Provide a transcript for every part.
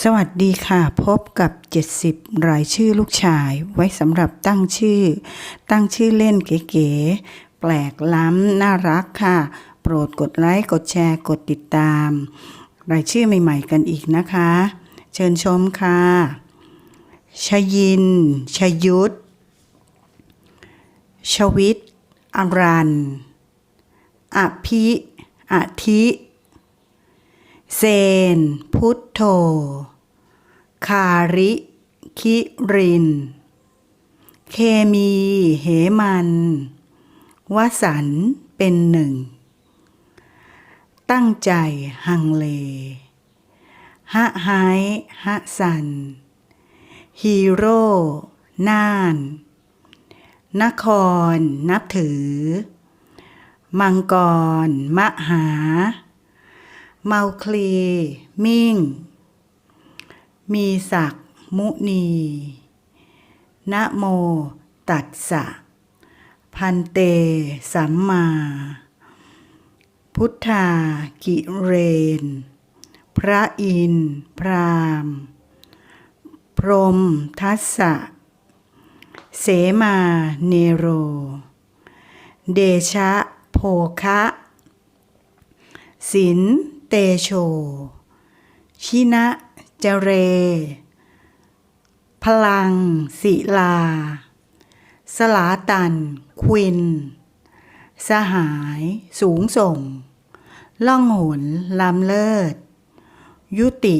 สวัสดีค่ะ พบกับ 70 รายชื่อลูกชาย ไว้สำหรับตั้งชื่อ ตั้งชื่อเล่นเก๋ๆแปลกล้ำน่ารักค่ะ โปรดกดไลค์กดแชร์กดติดตาม รายชื่อใหม่ๆกันอีกนะคะ เชิญชมค่ะ ชยิน ชยุทธชวิตอรันอภิอธิ เซน พุทโธ คาริ คิริน เคมีเหมันวสันเป็นหนึ่ง ตั้งใจหังเล ฮะไฮฮะสัน ฮีโร่ น่าน นคร นับถือ มังกร มหา เมาคลี มิ่ง มีศักมุนีนะโม ตัดสะ พันเต สัมมา พุทธา กิเรน พระอินทร์พรามพรหมทัสสะ เสมาเนโร เดชะ โภคะ สิน เตโช ชินะเจเร พลัง ศิลา สลาตัน ควิน สหาย สูงส่ง ล่องหนลำเลิศ ยุติ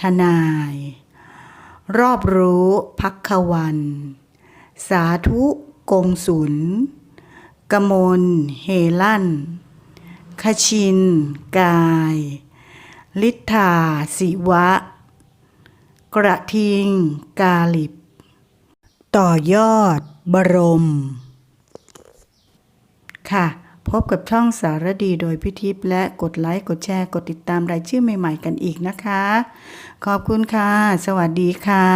ทนาย รอบรู้พักขวัน สาธุกงสุนกมล เฮลั่น ขชิน กาย ลิทธาศิวะ กระทิง กาลิบ ต่อยอด บรม ค่ะ พบกับช่องสารดีโดยพิทิพย์และกดไลค์ กดแชร์ กดติดตามรายชื่อใหม่ ๆ กันอีกนะคะ ขอบคุณค่ะ สวัสดีค่ะ